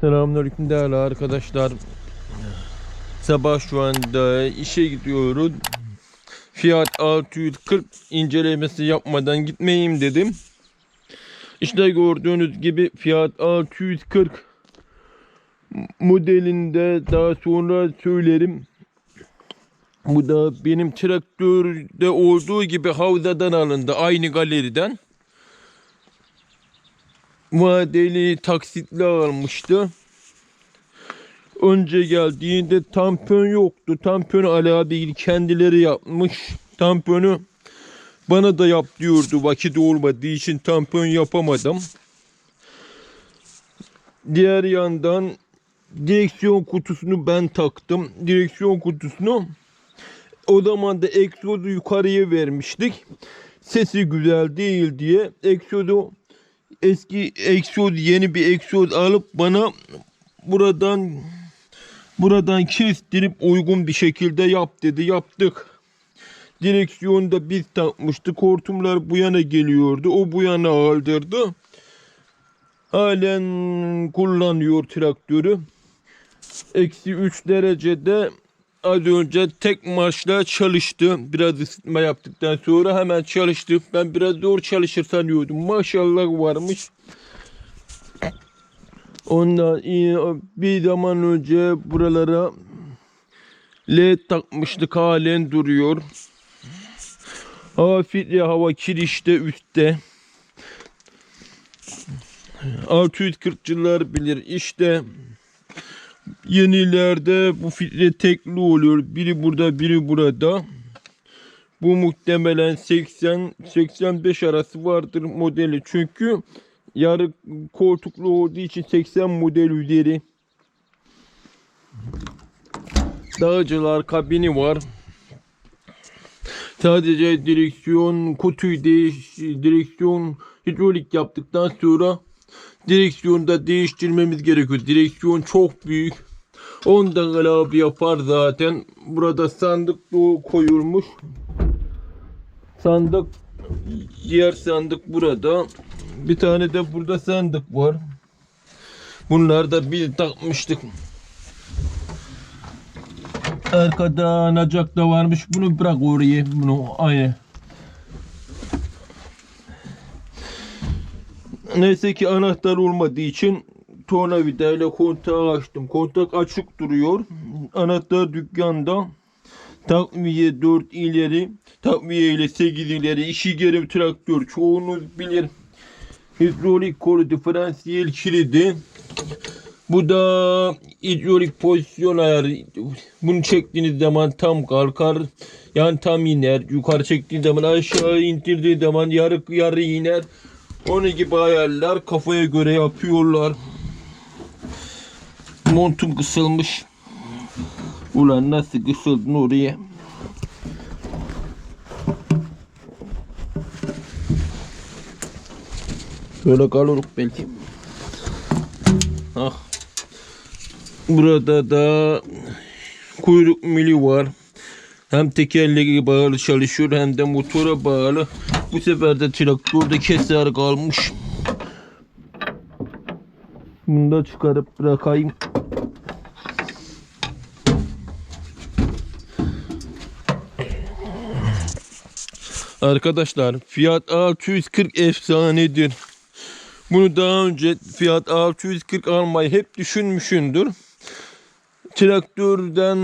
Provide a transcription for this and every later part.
Selamünaleyküm değerli arkadaşlar. Sabah şu anda işe gidiyoruz. Fiyat 640 incelemesi yapmadan gitmeyeyim dedim. İşte gördüğünüz gibi fiyat 640 modelinde daha sonra söylerim. Bu da benim traktörde olduğu gibi havzadan alındı. Aynı galeriden. Vadeli taksitli almıştı. Önce geldiğinde tampon yoktu. Tamponu Ali abi kendileri yapmış. Tamponu bana da yap diyordu. Vakit olmadığı için tampon yapamadım. Diğer yandan direksiyon kutusunu ben taktım. Direksiyon kutusunu o zaman da egzozu yukarıya vermiştik. Sesi güzel değil diye egzozu eski egzoz yeni bir egzoz alıp bana buradan buradan kestirip uygun bir şekilde yap dedi. Yaptık. Direksiyonu da biz takmıştık. Hortumlar bu yana geliyordu. O bu yana aldırdı. Halen kullanıyor traktörü. Eksi 3 derecede az önce tek marşla çalıştı. Biraz ısıtma yaptıktan sonra hemen çalıştı. Ben biraz zor çalışır sanıyordum. Maşallah varmış. Ondan bir zaman önce buralara led takmıştık halen duruyor. Hava filtre hava kirişte üstte. 640'cılar bilir işte yenilerde bu filtre tekli oluyor. Biri burada biri burada. Bu muhtemelen 80-85 arası vardır modeli. Çünkü yarı koltuklu olduğu için 80 model üzeri. Dağcılar kabini var. Sadece direksiyon kutuyu değiş, direksiyon hidrolik yaptıktan sonra direksiyonu da değiştirmemiz gerekiyor. Direksiyon çok büyük. Ondan abi yapar zaten. Burada sandık koyulmuş. Sandık diğer sandık burada. Bir tane de burada sandık var. Bunlar da bir takmıştık. Arkada anacak da varmış. Bunu bırak oraya. Bunu aynı. Neyse ki anahtar olmadığı için tornavida ile kontağı açtım. Kontak açık duruyor. Anahtar dükkanda. Takviye 4 ileri, takviye ile 8 ileri, işi geri traktör çoğunuz bilir. Hidrolik kolu diferansiyel kilidi. Bu da hidrolik pozisyon ayarı. Bunu çektiğiniz zaman tam kalkar. Yani tam iner. Yukarı çektiğiniz zaman aşağı indirdiği zaman yarı yarı iner. Onun gibi ayarlar kafaya göre yapıyorlar. Montum kısılmış. Ulan nasıl kısıldın oraya? Böyle kalırız belki. Ah. Burada da kuyruk mili var. Hem tekerleğe bağlı çalışıyor hem de motora bağlı. Bu sefer de traktörde keser kalmış. Bunu da çıkarıp bırakayım. Arkadaşlar fiyat 640 efsanedir. Bunu daha önce fiyat 640 almayı hep düşünmüşündür. Traktörden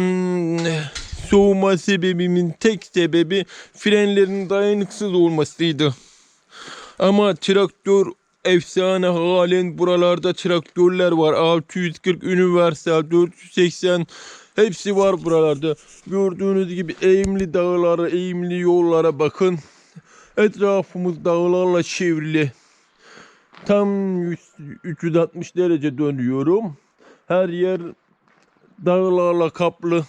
soğuma sebebimin tek sebebi frenlerin dayanıksız olmasıydı. Ama traktör efsane halen buralarda traktörler var. 640 Universal 480 hepsi var buralarda. Gördüğünüz gibi eğimli dağlara, eğimli yollara bakın. Etrafımız dağlarla çevrili. Tam 100 360 derece dönüyorum. Her yer dağlarla kaplı.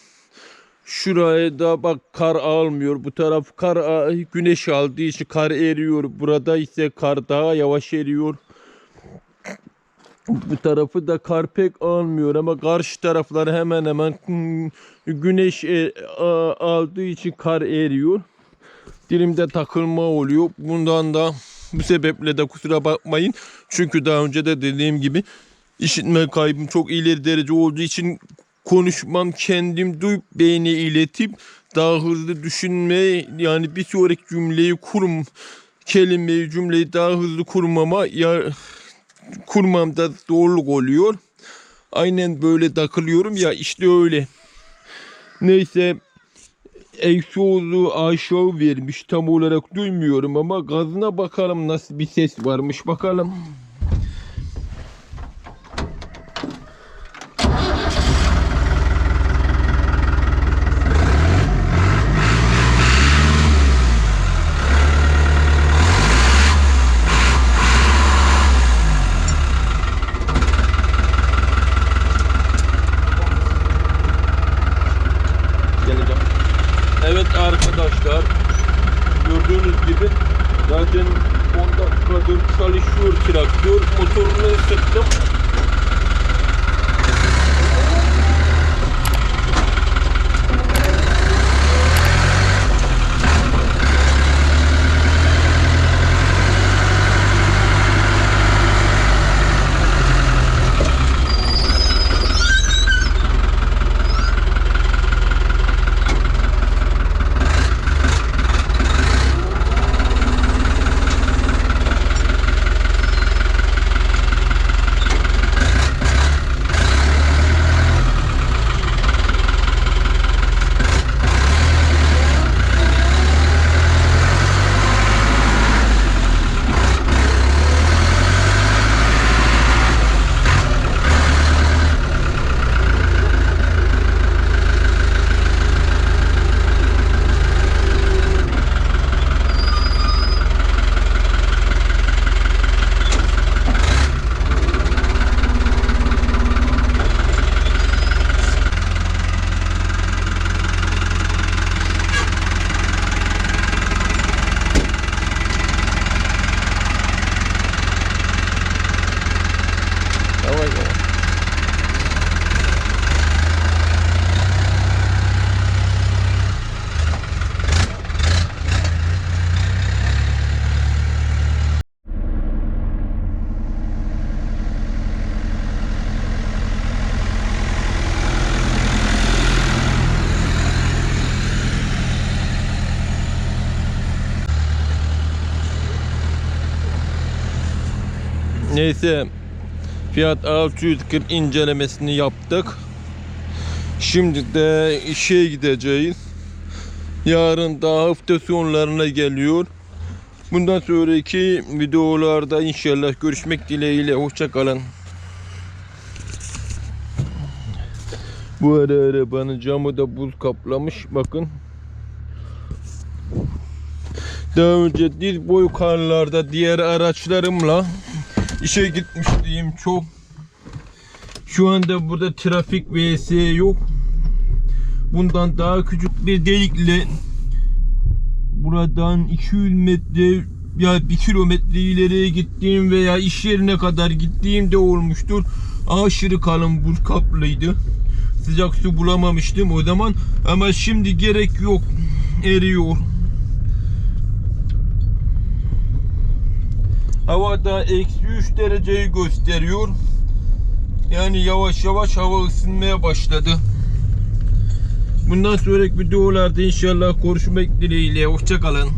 Şuraya da bak kar almıyor. Bu taraf kar güneş aldığı için kar eriyor. Burada ise kar daha yavaş eriyor. Bu tarafı da kar pek almıyor ama karşı tarafları hemen hemen hmm, güneş e, aldığı için kar eriyor. Dilimde takılma oluyor. Bundan da bu sebeple de kusura bakmayın. Çünkü daha önce de dediğim gibi işitme kaybım çok ileri derece olduğu için konuşmam kendim duyup beyne iletip daha hızlı düşünme yani bir sonraki cümleyi kurum kelimeyi cümleyi daha hızlı kurmama ya kurmamda zorluk oluyor. Aynen böyle takılıyorum ya işte öyle. Neyse Eksoğlu aşağı vermiş tam olarak duymuyorum ama gazına bakalım nasıl bir ses varmış bakalım. Geleceğim. Evet arkadaşlar gördüğünüz gibi zaten 10 dakikadır çalışıyor traktör motorunu ısıttım. Yavaş yavaş. Neyse Fiyat 640 incelemesini yaptık. Şimdi de işe gideceğiz. Yarın da hafta sonlarına geliyor. Bundan sonraki videolarda inşallah görüşmek dileğiyle. Hoşçakalın. Bu ara arabanın camı da buz kaplamış. Bakın. Daha önce diz boyu karlarda diğer araçlarımla işe gitmiştim çok. Şu anda burada trafik vs yok. Bundan daha küçük bir delikle buradan 200 metre ya 1 kilometre ileriye gittiğim veya iş yerine kadar gittiğimde olmuştur. Aşırı kalın buz kaplıydı. Sıcak su bulamamıştım o zaman ama şimdi gerek yok. Eriyor. Havada eksi 3 dereceyi gösteriyor. Yani yavaş yavaş hava ısınmaya başladı. Bundan sonraki videolarda inşallah görüşmek dileğiyle. Hoşçakalın.